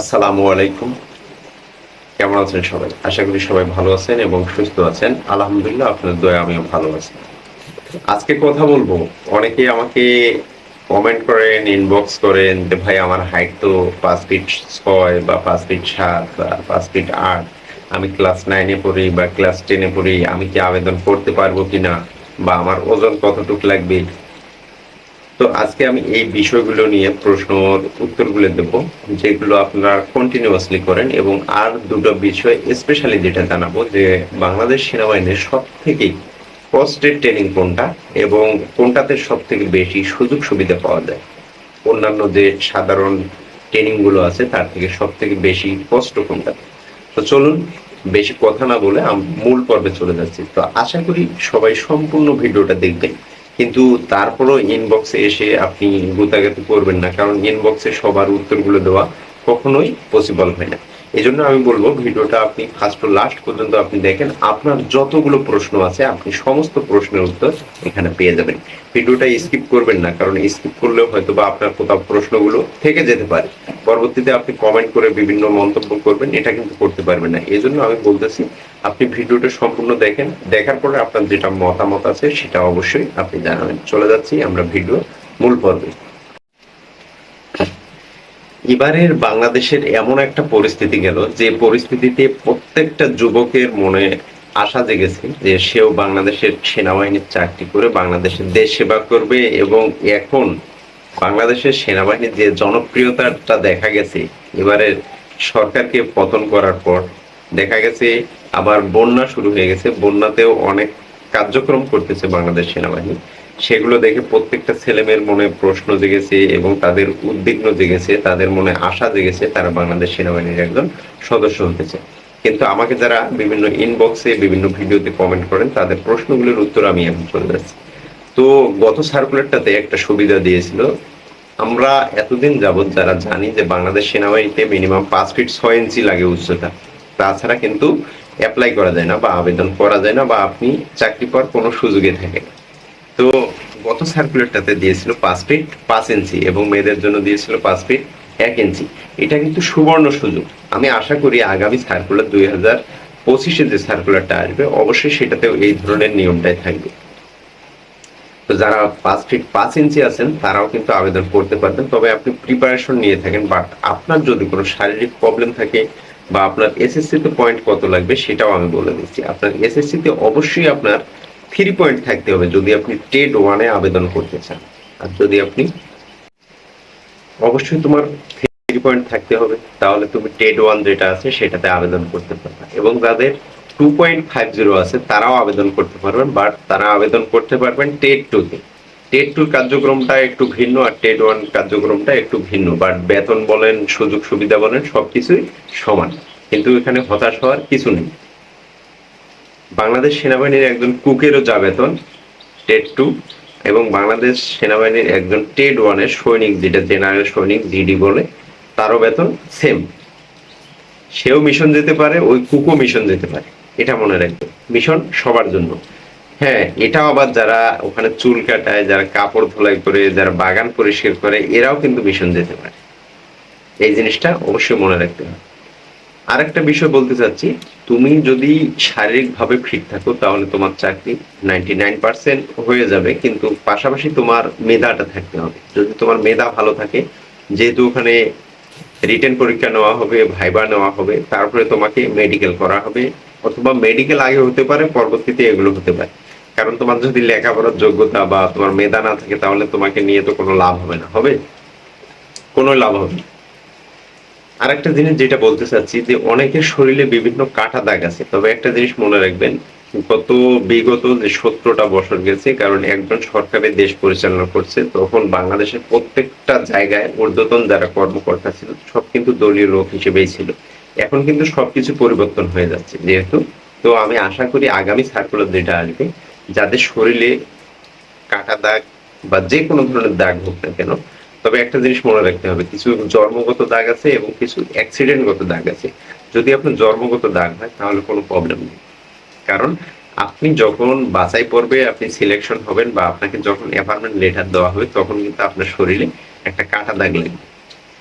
আসসালামু আলাইকুম। কেমন আছেন সবাই? আশা করি সবাই ভালো আছেন এবং সুস্থ আছেন। আলহামদুলিল্লাহ আপনার দয়া আমিও ভালো আছি। আজকে কথা বলব। অনেকে আমাকে কমেন্ট করেন ইনবক্স করেন যে, ভাই, আমার হাইট তো পাঁচ ফিট ছয় বা পাঁচ ফিট সাত বা পাঁচ ফিট আট। আমি ক্লাস নাইনে পড়ি বা ক্লাস টেনে পড়ি। আমি কি আবেদন করতে পারব কিনা? বা আমার ওজন কতটুকু লাগবে? তো আজকে আমি এই বিষয়গুলো নিয়ে প্রশ্নর উত্তরগুলো দেব, যেগুলো আপনারা কন্টিনিউয়াসলি করেন এবং আর দুটো বিষয় স্পেশালি যেটা জানাব যে বাংলাদেশ সেনাবাহিনীর সব থেকে কস্টের ট্রেনিং কোনটা এবং কোনটাতে সব থেকে বেশি সুযোগ সুবিধা পাওয়া যায়? অন্যান্য যে সাধারণ ট্রেনিংগুলো আছে, তার থেকে সব থেকে বেশি কষ্ট কোনটা? তো চলুন, বেশি কথা না বলে মূল পর্বে চলে যাচ্ছি। তো আশা করি সবাই সম্পূর্ণ ভিডিওটা দেখবেন। কিন্তু তারপরও ইনবক্সে এসে আপনি গুতাগাতি করবেন না, কারণ ইনবক্সে সবার উত্তরগুলো দেওয়া কখনোই পসিবল হয় না। এই জন্য আমি বলব, ভিডিওটা আপনি ফার্স্ট টু লাস্ট পর্যন্ত আপনি দেখেন। আপনার যতগুলো প্রশ্ন আছে, আপনি সমস্ত প্রশ্নের উত্তর এখানে পেয়ে যাবেন। ভিডিওটা স্কিপ করবেন না, কারণ স্কিপ করলেও হয়তো বা আপনার কোথাও প্রশ্নগুলো থেকে যেতে পারে। পরবর্তীতে আপনি কমেন্ট করে বিভিন্ন মন্তব্য করবেন, এটা কিন্তু করতে পারবেন না। এই জন্য আমি বলতেছি, আপনি ভিডিওটা সম্পূর্ণ দেখেন। দেখার পরে আপনার যেটা মতামত আছে, সেটা অবশ্যই আপনি জানাবেন। চলে যাচ্ছি আমরা ভিডিও মূল পর্বে। এবারের বাংলাদেশের এমন একটা পরিস্থিতি গেল যে পরিস্থিতিতে প্রত্যেকটা যুবকের মনে আশা জেগেছে যে সেও বাংলাদেশের সেনাবাহিনীর চাকরি করে বাংলাদেশের দেশ সেবা করবে এবং এখন বাংলাদেশের সেনাবাহিনীর যে জনপ্রিয়তাটা দেখা গেছে, এবারের সরকারকে পতন করার পর দেখা গেছে আবার বন্যা শুরু হয়ে গেছে। বন্যাতেও অনেক কার্যক্রম করতেছে বাংলাদেশ সেনাবাহিনী। সেগুলো দেখে প্রত্যেকটা ছেলেমেয়ের মনে প্রশ্ন জেগেছে এবং তাদের উদ্বিগ্ন জেগেছে, তাদের মনে আশা জেগেছে, তারা বাংলাদেশ সেনাবাহিনীর একজন সদস্য হতে চায়। কিন্তু আমাকে যারা বিভিন্ন ইনবক্সে বিভিন্ন ভিডিওতে কমেন্ট করেন, তাদের প্রশ্নগুলোর উত্তর আমি এখন চলে যাচ্ছি। তো গত সার্কুলারটাতে একটা সুবিধা দিয়েছিল, আমরা এতদিন যাবৎ যারা জানি যে বাংলাদেশ সেনাবাহিনীতে মিনিমাম পাঁচ ফিট ছয় ইঞ্চি লাগে উচ্চতা, তাছাড়া কিন্তু অ্যাপ্লাই করা যায় না বা আবেদন করা যায় না বা আপনি চাকরি পাওয়ার কোনো সুযোগে থাকে না। তো গত সার্কুলারটাতে দিয়েছিল পাঁচ ফিট পাঁচ ইঞ্চি এবং মেয়েদের জন্য দিয়েছিল পাঁচ ফিট এক ইঞ্চি এটা কিন্তু সুবর্ণ সুযোগ। আমি আশা করি আগামী সার্কুলার দুই হাজার পঁচিশে যে সার্কুলারটা আসবে, অবশ্যই সেটাতেও এই ধরনের নিয়মটাই থাকবে। তো যারা পাঁচ ফিট পাঁচ ইঞ্চি আছেন, তারাও কিন্তু আবেদন করতে পারবেন। তবে আপনি প্রিপারেশন নিয়ে থাকেন বাট আপনার যদি কোনো শারীরিক প্রবলেম থাকে বা আপনার এসএসসি তে পয়েন্ট কত লাগবে, সেটাও আমি বলে দিচ্ছি। আপনার এসএসসি তে অবশ্যই আপনার থ্রি পয়েন্ট থাকতে হবে যদি আপনি টেড ওয়ানে আবেদন করতে চান। আর যদি আপনি অবশ্যই তোমার থ্রি পয়েন্ট থাকতে হবে, তাহলে তুমি টেড ওয়ান যেটা আছে সেটাতে আবেদন করতে পারবে। এবং যাদের টু পয়েন্ট ফাইভ জিরো আছে, তারাও আবেদন করতে পারবেন বাট তারা আবেদন করতে পারবেন টেড টুতে টেড টুর কার্যক্রমটা একটু ভিন্ন আর টেড ওয়ান কার্যক্রমটা একটু ভিন্ন বাট বেতন বলেন সুযোগ সুবিধা বলেন, সবকিছুই সমান। কিন্তু এখানে হতাশ হওয়ার কিছু নেই। বাংলাদেশ সেনাবাহিনীর একজন কুকেরও যা বেতন টেড টু, এবং বাংলাদেশ সেনাবাহিনীর একজন টেড ওয়ানের সৈনিক যেটা জেনারেল সৈনিক জিডি বলে, তারও বেতন সেম। সেও মিশন যেতে পারে, ওই কুকও মিশন যেতে পারে, এটা মনে রাখবে। মিশন সবার জন্য। হ্যাঁ এটাও আবার যারা ওখানে চুল কাটায়, যারা কাপড় ধোলাই করে, যারা বাগান পরিষ্কার করে, এরাও কিন্তু মিশন যেতে পারে। এই জিনিসটা অবশ্যই মনে রাখতে হবে। আরেকটা বিষয় বলতে চাচ্ছি, তুমি যদি শারীরিকভাবে ফিট থাকো, তাহলে তোমার চাকরি নাইনটি নাইন পার্সেন্ট হয়ে যাবে, কিন্তু পাশাপাশি তোমার মেধাটা থাকতে হবে। যদি তোমার মেধা ভালো থাকে, যেহেতু ওখানে রিটেন পরীক্ষা নেওয়া হবে, ভাইবা নেওয়া হবে, তারপরে তোমাকে মেডিকেল করা হবে, অথবা মেডিকেল আগে হতে পারে, পরবর্তীতে এগুলো হতে পারে। কারণ তোমার যদি লেখাপড়ার যোগ্যতা বা তোমার মেধা না থাকে, তাহলে তোমাকে নিয়ে তো কোনো লাভ হবে না। হবে? কোনো লাভ হবে না। আরেকটা জিনিস যেটা বলতে চাচ্ছি যে অনেকের শরীরে বিভিন্ন কাটা দাগ আছে। তবে একটা জিনিস মনে রাখবেন, গত বিগত যে সত্তরটা বছর গেছে, কারণ একজন সরকারের দেশ পরিচালনা করছে, তখন বাংলাদেশের প্রত্যেকটা জায়গায় ঊর্ধ্বতন যারা কর্মকর্তা ছিল, সব কিন্তু দলীয় লোক হিসেবেই ছিল। এখন কিন্তু সবকিছু পরিবর্তন হয়ে যাচ্ছে যেহেতু। তো আমি আশা করি আগামী সার্কুলার যেটা আসবে, যাদের শরীরে কাটা দাগ বা যে কোনো ধরনের দাগ হোক না কেন তবে একটা জিনিস মনে রাখতে হবে, কিছু জন্মগত দাগ আছে এবং কিছু অ্যাক্সিডেন্টগত দাগ আছে। যদি আপনার জন্মগত দাগ হয়, তাহলে কোনো প্রবলেম নেই। কারণ আপনি যখন বাছাই পর্বে আপনি সিলেকশন হবেন বা আপনাকে যখন অ্যাপার্টমেন্ট লেটার দেওয়া হবে, তখন কিন্তু আপনার শরীরে একটা কাটা দাগ লাগবে।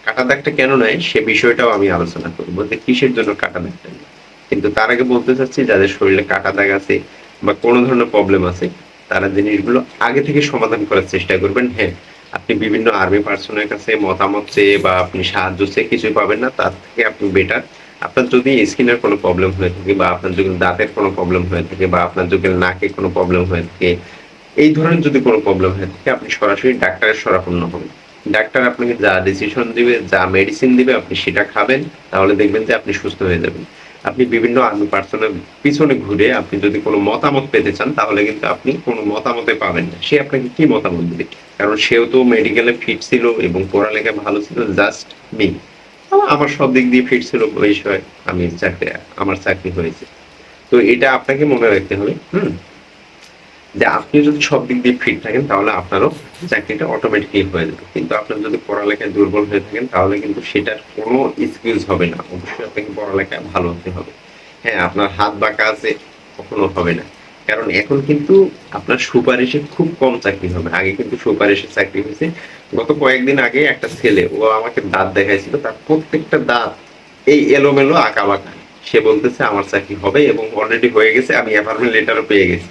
কাটা দাগটা কেন নেয়, সে বিষয়টাও আমি আলোচনা করব যে কিসের জন্য কাটা দাগটা নেয়। কিন্তু তার আগে বলতে চাচ্ছি, যাদের শরীরে কাটা দাগ আছে বা কোনো ধরনের প্রবলেম আছে, তারা জিনিসগুলো আগে থেকে সমাধান করার চেষ্টা করবেন। হ্যাঁ আপনি বিভিন্ন আর্মি পার্সনের কাছে মতামত চেয়ে বা আপনি সাহায্য চেয়ে কিছুই পাবেন না, তার থেকে আপনি বেটার আপনার যদি স্কিনের কোনো প্রবলেম হয়ে থাকে বা আপনার যদি দাঁতের কোনো প্রবলেম হয়ে থাকে বা আপনার যদি নাকে কোনো প্রবলেম হয়ে থাকে, এই ধরনের যদি কোনো প্রবলেম হয়ে থাকে, আপনি সরাসরি ডাক্তারের শরাপন্ন হবেন। ডাক্তার আপনাকে যা ডিসিশন দিবে, যা মেডিসিন দিবে, আপনি সেটা খাবেন, তাহলে দেখবেন যে আপনি সুস্থ হয়ে যাবেন। আপনি বিভিন্ন আর্মি পার্সনের পিছনে ঘুরে আপনি যদি কোনো মতামত পেতে চান তাহলে কিন্তু আপনি কোনো মতামতে পাবেন না। সে আপনাকে কি মতামত দিবে? কারণ সেও তো মেডিকেলে ফিট ছিল এবং পড়ালেখা ভালো ছিল জাস্ট মি আমার সব দিক দিয়ে ফিট ছিল বিষয় আমি চাকরি আমার চাকরি হয়েছে। তো এটা আপনাকে মনে রাখতে হবে হুম? যে আপনি যদি সব দিক দিয়ে ফিট থাকেন, তাহলে আপনারও চাকরিটা অটোমেটিকলি হয়ে যাবে। কিন্তু আপনার যদি পড়ালেখায় দুর্বল হয়ে থাকেন, তাহলে কিন্তু সেটার কোনো এক্সকিউজ হবে না। অবশ্যই আপনাকে পড়ালেখায় ভালো হতে হবে। হ্যাঁ আপনার হাত বাঁকা আছে, কখনো হবে না। কারণ এখন কিন্তু আপনার সুপারিশে খুব কম চাকরি হবে। আগে কিন্তু সুপারিশের চাকরি হয়েছে। গত কয়েকদিন আগে একটা ছেলে, ও আমাকে দাঁত দেখাইছিল। তার প্রত্যেকটা দাঁত এই এলোমেলো আঁকা বাঁকা সে বলতেছে, আমার চাকরি হবে এবং অলরেডি হয়ে গেছে, আমি অ্যাপার্টমেন্ট লেটারও পেয়ে গেছি।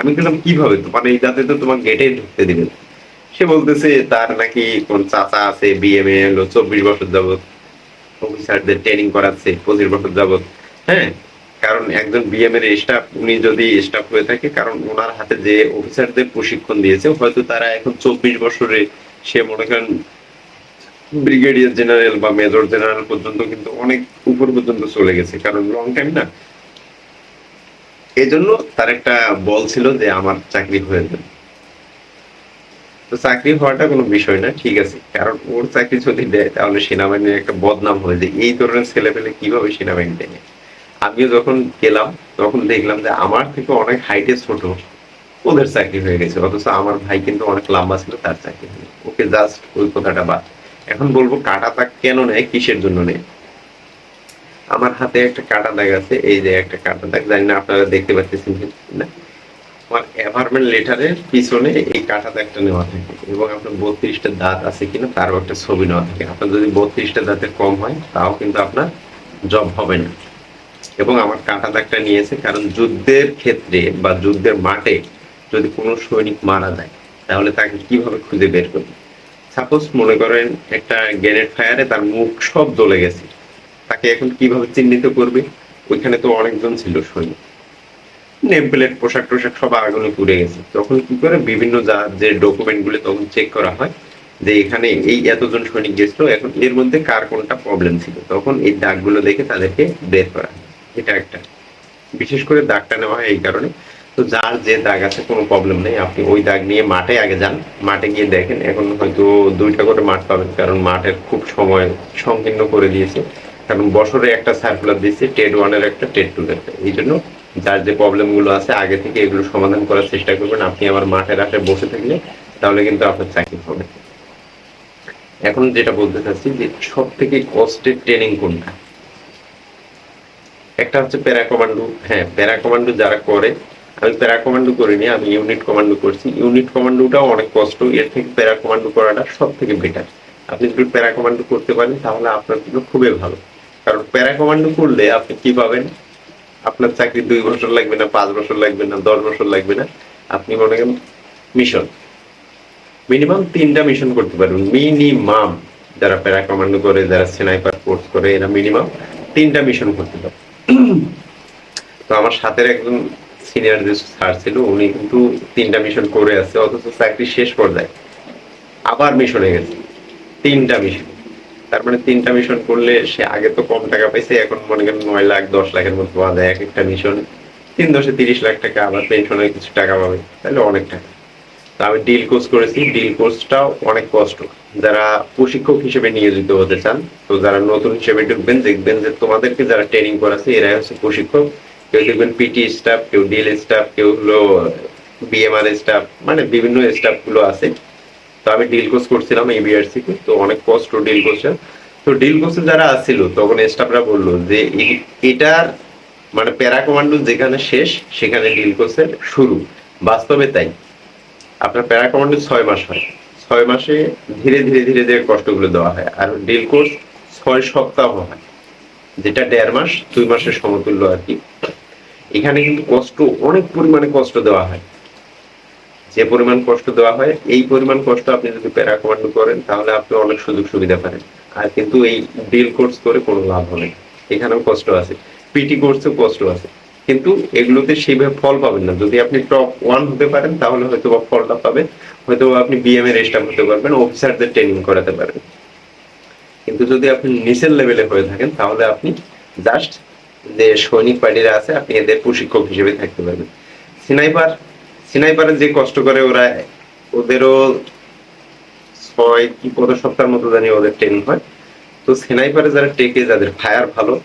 আমি বললাম, কীভাবে? তোমার এই দাঁতে তো তোমার গেটে ঢুকতে দিবে। সে বলতেছে, তার নাকি কোন চাচা আছে বিএমএ হলো, চব্বিশ বছর যাবত অফিসারদের ট্রেনিং করাচ্ছে, পঁচিশ বছর যাবত হ্যাঁ কারণ একজন বিএম এর স্টাফ উনি যদি স্টাফ হয়ে থাকে, কারণ ওনার হাতে যে অফিসারদের প্রশিক্ষণ দিয়েছে, হয়তো তারা এখন চব্বিশ বছরে, সে মনে করেন ব্রিগেডিয়ার জেনারেল বা মেজর জেনারেল পর্যন্ত কিন্তু অনেক উপর পর্যন্ত চলে গেছে। কারণ লং টাইম না এই জন্য তার একটা বল ছিল যে আমার চাকরি হয়ে যাবে। তো চাকরি হওয়াটা কোনো বিষয় না, ঠিক আছে। কারণ ওর চাকরি যদি দেয়, তাহলে সেনাবাহিনীর একটা বদনাম হয়ে যায় এই ধরনের ছেলে পেলে কীভাবে সেনাবাহিনী দেয়। আমিও যখন গেলাম, তখন দেখলাম যে আমার থেকে অনেক হাইটে ছোট, ওদের চাকরি হয়ে গেছে। অথচ আমার ভাই কিন্তু অনেক লম্বা ছিল, তার চাকরি ওকে জাস্ট ওই কথাটা বাদ। এখন বলব কাটা তাক কেন নেয়, কিসের জন্য নেয়? আমার হাতে একটা কাটা দাগ আছে, এই যে একটা কাটা দাগ, জানি না আপনারা দেখতে পাচ্ছেন কি না। আমার অ্যাপার্টমেন্ট লেটারের পিছনে এই কাটা দাগটা নেওয়া থাকে এবং আপনার বত্রিশটা দাঁত আছে কিনা তারও একটা ছবি নেওয়া থাকে। আপনার যদি বত্রিশটা দাঁতের কম হয়, তাও কিন্তু আপনার জব হবে না। এবং আমার কাটা দাগটা নিয়েছে কারণ যুদ্ধের ক্ষেত্রে বা যুদ্ধের মাঠে যদি কোনো সৈনিক মারা যায়, তাহলে তাকে কীভাবে খুঁজে বের করবে? সাপোজ মনে করেন একটা গ্রেনেড ফায়ারে তার মুখ সব জ্বলে গেছে। তাকে এখন কীভাবে চিহ্নিত করবে? ওইখানে তো অনেকজন ছিল সৈনিক। নেম প্লেট পোশাক টোশাক সব আগুনে পুড়ে গেছে। তখন কি করে বিভিন্ন যা যে ডকুমেন্টগুলো তখন চেক করা হয়, যে এখানে এই এতজন সৈনিক গেছিল, এখন এর মধ্যে কার কোনটা প্রবলেম ছিল? তখন এই দাগগুলো দেখে তাদেরকে বের করা এটা একটা। বিশেষ করে দাগটা নেওয়া হয় এই কারণে। তো যার যে দাগ আছে, কোনো প্রবলেম নেই। আপনি ওই দাগ নিয়ে মাঠে আগে যান। মাঠে গিয়ে দেখেন, এখন হয়তো দুইটা করে মাঠ পাবেন, কারণ মাঠের খুব সময় সংকীর্ণ করে দিয়েছে। কারণ বছরে একটা সার্কুলার দিচ্ছে টেড ওয়ানের একটা টেড টু একটা। এই জন্য যার যে প্রবলেমগুলো আছে, আগে থেকে এগুলো সমাধান করার চেষ্টা করবেন। আপনি আমার মাঠের আশে বসে থাকলে তাহলে কিন্তু আপনার চাকরি হবে। এখন যেটা বলতে চাচ্ছি যে সব থেকে কষ্টের ট্রেনিং কোনটা? একটা হচ্ছে প্যারা কমান্ডো। হ্যাঁ প্যারা কমান্ডো যারা করে, আমি প্যারা কমান্ডো করিনি, আমি ইউনিট কমান্ডো করছি। ইউনিট কমান্ডোটাও অনেক কষ্ট। এর থেকে প্যারা কমান্ডো করাটা সব থেকে বেটার আপনি যদি প্যারা কমান্ডো করতে পারেন, তাহলে আপনার জন্য খুবই ভালো। কারণ প্যারা কমান্ডো করলে আপনি কি পাবেন? আপনার চাকরি দুই বছর লাগবে না, পাঁচ বছর লাগবে না, দশ বছর লাগবে না। আপনি মনে করেন মিশন মিনিমাম তিনটা মিশন করতে পারবেন। মিনিমাম যারা প্যারা কমান্ডো করে, যারা স্নাইপার কোর্স করে, এরা মিনিমাম তিনটা মিশন করতে পারে তো আমার সাথে একজন সিনিয়র যে স্যার ছিল, উনি কিন্তু তিনটা মিশন করে আছে, অথচ চাকরি শেষ পর্যায়ে আবার মিশনে গেছে। তিনটা মিশন তার মানে তিনটা মিশন করলে সে আগে তো কম টাকা পাইছে, এখন মনে করেন নয় লাখ, দশ লাখের মতো পাওয়া যায় এক একটা মিশন তিন দশে তিরিশ লাখ টাকা, আবার পেনশনের কিছু টাকা পাবে, তাহলে অনেক টাকা। তো আমি ডিল কোর্স করেছি ডিল কোর্সটাও অনেক কষ্ট। যারা প্রশিক্ষক হিসেবে নিয়োজিত হতে চান, তো যারা নতুন হিসেবে ঢুকবেন, দেখবেন যে তোমাদেরকে যারা ট্রেনিং করাছে এরাই হচ্ছে প্রশিক্ষক। কেউ দেখবেন পিটি স্টাফ কেউ ডিল স্টাফ কেউ হলো বিএমআর স্টাফ মানে বিভিন্ন স্টাফগুলো আছে। তো আমি ডিল কোর্স করছিলাম এবিআরসি তে তো অনেক কষ্ট ডিল কোর্সে তো ডিল কোর্সে যারা আসছিল তখন স্টাফরা বলল যে এটার মানে প্যারা কমান্ডো যেখানে শেষ, সেখানে ডিল কোর্সের শুরু। বাস্তবে তাই। আপনার প্যারা কমান্ডো ছয় মাস হয়। ছয় মাসে ধীরে ধীরে ধীরে ধীরে কষ্টগুলো দেওয়া হয়। আর ডিল কোর্স ছয় সপ্তাহ হয়, যেটা দেড় মাস, দুই মাসের সমতুল্য আর কি। এখানে কিন্তু কষ্ট, অনেক পরিমাণে কষ্ট দেওয়া হয়। যে পরিমাণ কষ্ট দেওয়া হয়, এই পরিমাণ কষ্ট আপনি যদি প্যারা কমান্ডো করেন, তাহলে আপনি অনেক সুযোগ সুবিধা পাবেন। আর কিন্তু এই ডিল কোর্স করে কোনো লাভ হবে এখানেও কষ্ট আছে। পিটি কোর্সেও কষ্ট আছে। কিন্তু এগুলোতে সেইভাবে ফল পাবেন না। যদি আপনি টপ ওয়ান হতে পারেন, তাহলে হয়তো বা ফলটা পাবেন। হয়তো আপনি বিএম এর হতে পারবেন অফিসারদের ট্রেনিং করাতে পারবেন। কিন্তু যদি আপনি নিচের লেভেলে হয়ে থাকেন, তাহলে আপনি জাস্ট যে সৈনিক পার্টিরা আছে, আপনি এদের প্রশিক্ষক হিসেবে থাকতে পারবেন। সিনাইপার সিনাইপারের যে কষ্ট করে ওরা, ওদেরও ছয় কি পদ সপ্তাহের মতো জানি ওদের ট্রেনিং হয়। তো সিনাইপারে যারা টেকে যাদের ফায়ার ভালো,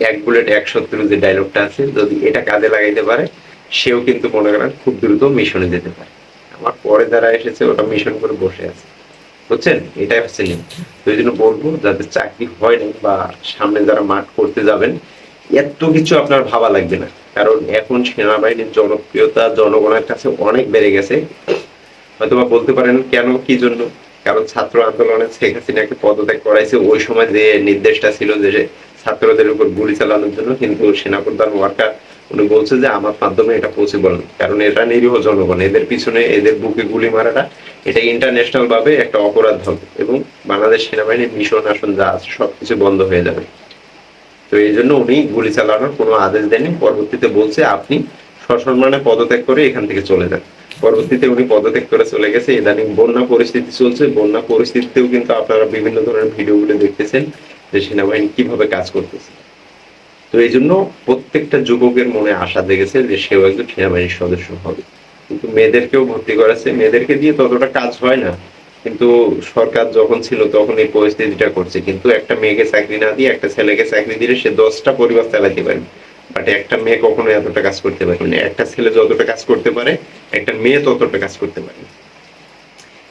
এক বুলেট এক শত্রু যে ডায়লগটা আছে, যদি এটা কাজে লাগাইতে পারে, সেও কিন্তু মনে করেন খুব দ্রুত মিশনে যেতে পারে। আমার পরে যারা এসেছে ওটা মিশন করে বসে আছে। বুঝছেন? এটাই হচ্ছে নিয়ম। তো এই জন্য বলব যাদের চাকরি হয়নি বা সামনে যারা মাঠ করতে যাবেন, এত কিছু আপনার ভাবা লাগবে না। কারণ এখন সেনাবাহিনীর জনপ্রিয়তা জনগণের কাছে অনেক বেড়ে গেছে। হয়তোবা বলতে পারেন কেন, কি জন্য? কারণ ছাত্র আন্দোলনে শেখ হাসিনাকে পদত্যাগ করাইছে, ওই সময় যে নির্দেশটা ছিল যে ছাত্রদের উপর গুলি চালানোর জন্য, কিন্তু সেনাপ্রধান ওয়ার্কার, উনি বলছে যে আমার মাধ্যমে এটা পসিবল কারণ এটা নিরীহ জনগণ, এদের পিছনে এদের বুকে গুলি মারাটা, এটা ইন্টারন্যাশনাল ভাবে একটা অপরাধ হবে এবং বাংলাদেশ সেনাবাহিনীর মিশন আসন যা আছে, সবকিছু বন্ধ হয়ে যাবে। তো এই জন্য উনি গুলি চালানোর কোনো আদেশ দেননি। পরবর্তীতে বলছে, আপনি সসম্মানে পদত্যাগ করে এখান থেকে চলে যান। পরবর্তীতে উনি পদত্যাগ করে চলে গেছে। ইদানিং বন্যা পরিস্থিতি চলছে। বন্যা পরিস্থিতিতেও কিন্তু আপনারা বিভিন্ন ধরনের ভিডিওগুলো দেখতেছেন যে সেনাবাহিনী কীভাবে কাজ করতেছে। তো এই জন্য প্রত্যেকটা যুবকের মনে আশা জেগেছে যে সেও একজন সেনাবাহিনীর সদস্য হবে। কিন্তু মেয়েদেরকেও ভর্তি করাছে। মেয়েদেরকে দিয়ে ততটা কাজ হয় না। কিন্তু সরকার যখন ছিল তখন এই পরিস্থিতিটা করছে। কিন্তু একটা মেয়েকে চাকরি না দিয়ে একটা ছেলেকে চাকরি দিলে সে দশটা পরিবার চালাতে পারবে। বাট একটা মেয়ে কখনো এতটা কাজ করতে পারবে না। একটা ছেলে যতটা কাজ করতে পারে, একটা মেয়ে ততটা কাজ করতে পারে।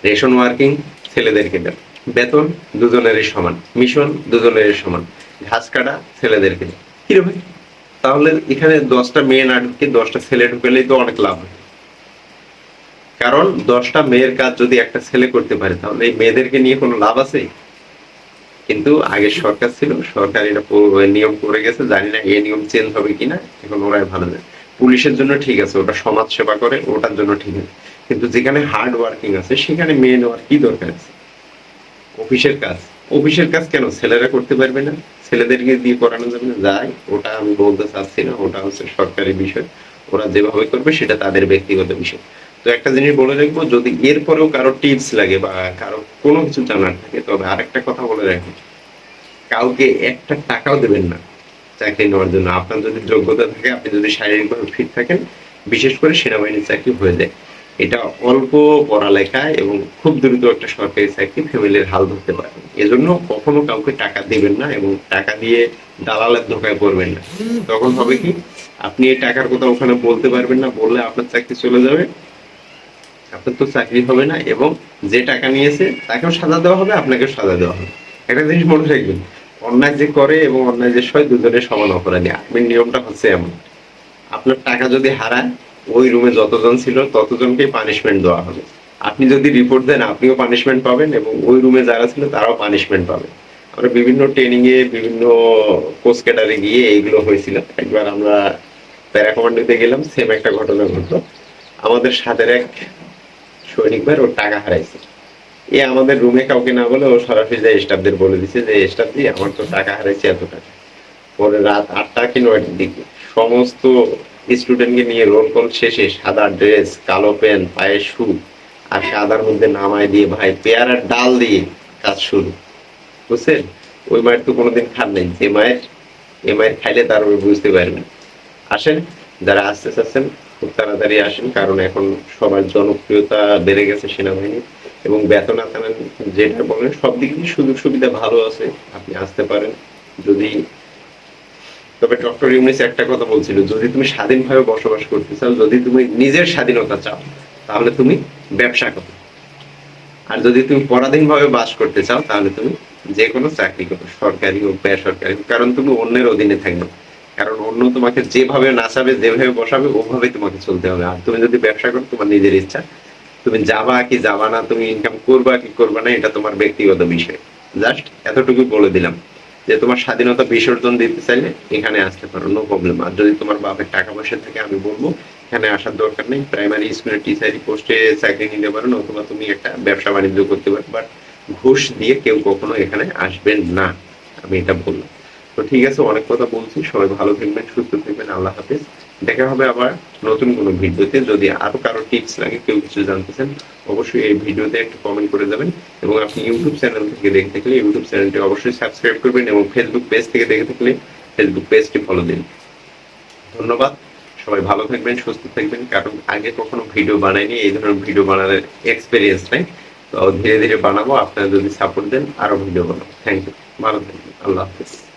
রেশন ওয়ার্কিং ছেলেদেরকে দেন বেতন দুজনেরই সমান, মিশন দুজনেরই সমান। ঘাস কাটা ছেলেদেরকে দেন কি রে ভাই? তাহলে এখানে দশটা মেয়ে না ঢুকে দশটা ছেলে ঢুকেলেই তো অনেক লাভ হয়। কারণ দশটা মেয়ের কাজ যদি একটা ছেলে করতে পারে, তাহলে এই মেয়েদেরকে নিয়ে কোনো লাভ আছে? কিন্তু আগে সরকার ছিল, সরকার এটা নিয়ম করে গেছে, জানি না এই নিয়ম চেঞ্জ হবে কিনা, এখন ওরাই ভালো জানে। পুলিশের জন্য ঠিক আছে, ওটা সমাজ সেবা করে, ওটার জন্য ঠিক আছে। কিন্তু যেখানে হার্ড ওয়ার্কিং আছে, সেখানে মেয়ে নেওয়ার কি দরকার আছে? অফিসের কাজ। অফিসের কাজ কেন? ছেলেরা করতে পারবে না। ছেলেদেরকে দিয়ে করানো যাবে না যাই ওটা আমি বলতে চাচ্ছি না, ওটা হচ্ছে সরকারি বিষয়। ওরা যেভাবে করবে, সেটা তাদের ব্যক্তিগত বিষয়। তো একটা জিনিস বলে রাখব, যদি এরপরেও কারও টিপস লাগে বা কারও কোনো কিছু জানার থাকে, তবে আরেকটা কথা বলে রাখি কাউকে একটা টাকাও দেবেন না চাকরি নেওয়ার জন্য। আপনার যদি যোগ্যতা থাকে, আপনি যদি শারীরিকভাবে ফিট থাকেন, বিশেষ করে সেনাবাহিনীর চাকরি হয়ে যায়। এটা অল্প পড়ালেখা এবং খুব দ্রুত একটা সরকারি চাকরি ফ্যামিলির হাল ধরতে পারে। এজন্য কখনো কাউকে টাকা দিবেন না এবং টাকা দিয়ে দালালের ধোকায় পড়বেন না। তখন হবে কি, আপনি এই টাকার কথা ওখানে বলতে পারবেন না, বললে আপনার চাকরি চলে যাবে। আপনার তো চাকরি হবে না এবং যে টাকা নিয়েছে তাকেও সাজা দেওয়া হবে, আপনাকেও সাজা দেওয়া হবে। একটা জিনিস মনে রাখবেন, অন্যায় যে করে এবং অন্যায় যে সয় দুজনের সমান অপরাধী। আর্মির নিয়মটা হচ্ছে এমন। আপনার টাকা যদি হারায়, ওই রুমে যতজন ছিল ততজনকেই পানিশমেন্ট দেওয়া হবে। আপনি যদি রিপোর্ট দেন, আপনিও পানিশমেন্ট পাবেন এবং ওই রুমে যারা ছিল তারাও পানিশমেন্ট পাবে। আমরা বিভিন্ন ট্রেনিংয়ে বিভিন্ন কোচ ক্যাডারে গিয়ে এইগুলো হয়েছিল। একবার আমরা প্যারা কমান্ডোতে গেলাম সেম একটা ঘটনা ঘটলো। আমাদের সাথে এক সৈনিক ভাই ওর টাকা হারাইছে। এ আমাদের রুমে কাউকে না বলে ও সরাসরি যায় স্টাফদের বলে দিছে যে স্টাফ দিয়ে আমার তো টাকা হারাইছে এত টাকা। পরে রাত আটটা কি নয়টার দিকে সমস্ত স্টুডেন্টকে নিয়ে রোল কল শেষে সাদা ড্রেস কালো প্যান্ট পায়ে শু আর সাদার মধ্যে নামায় দিয়ে ভাই পেয়ারার ডাল দিয়ে কাজ শুরু। বুঝছেন? ওই মায়ের তো কোনোদিন খান নাই। যে মায়ের এ মায়ের খাইলে তার বুঝতে পারবেন আসেন, যারা আসতে চাচ্ছেন খুব তাড়াতাড়ি আসেন, কারণ এখন সবার জনপ্রিয়তা বেড়ে গেছে সেনাবাহিনী। এবং বেতন আতানান যেটা বলেন সব দিক দিয়ে সুযোগ সুবিধা ভালো আছে, আপনি আসতে পারেন। যদি, তবে ডক্টর ইউনিস একটা কথা বলছিল, যদি তুমি স্বাধীনভাবে বসবাস করতে চাও, যদি তুমি নিজের স্বাধীনতা চাও, তাহলে তুমি ব্যবসা করো। আর যদি তুমি পরাধীনভাবে বাস করতে চাও, তাহলে তুমি যে কোনো চাকরি করো, সরকারি হোক, বেসরকারি হোক, কারণ তুমি অন্যের অধীনে থাকবে। কারণ অন্য তোমাকে যেভাবে নাচাবে, যেভাবে বসাবে, ওভাবে তোমাকে চলতে হবে। আর তুমি যদি ব্যবসা করো, তোমার নিজের ইচ্ছা। তুমি যাবা কি যাবা না, তুমি ইনকাম করবা কি করবা না, এটা তোমার ব্যক্তিগত বিষয়। জাস্ট এতটুকু বলে দিলাম যে তোমার স্বাধীনতা বিসর্জন দিতে চাইলে এখানে আসতে পারো নো প্রবলেম আর যদি তোমার বাপের টাকা পয়সা থাকে, আমি বলব, এখানে আসার দরকার নেই। প্রাইমারি স্কুলের টিচারি পোস্টে চাকরি নিতে পারো অথবা তুমি একটা ব্যবসা বাণিজ্য করতে পারো। বাট ঘুষ দিয়ে কেউ কখনো এখানে আসবেন না, আমি এটা বললাম। তো ঠিক আছে, অনেক কথা বলছি। সবাই ভালো থাকবেন, সুস্থ থাকবেন, আল্লাহ হাফিজ। দেখা হবে আবার নতুন কোনো ভিডিওতে। যদি আরও কারও টিপস লাগে, কেউ কিছু জানতে চান, অবশ্যই এই ভিডিওতে একটু কমেন্ট করে যাবেন। এবং আপনি ইউটিউব চ্যানেল থেকে দেখে থাকলে ইউটিউব চ্যানেলটি অবশ্যই সাবস্ক্রাইব করবেন এবং ফেসবুক পেজ থেকে দেখে থাকলে ফেসবুক পেজটি ফলো দিন। ধন্যবাদ। সবাই ভালো থাকবেন, সুস্থ থাকবেন। কারণ আগে কখনো ভিডিও বানাইনি, এই ধরনের ভিডিও বানানোর এক্সপিরিয়েন্স নাই। তো ধীরে ধীরে বানাবো। আপনারা যদি সাপোর্ট দেন, আরও ভিডিও বানাবো। থ্যাংক ইউ ভালো থাকবেন। আল্লাহ হাফিজ।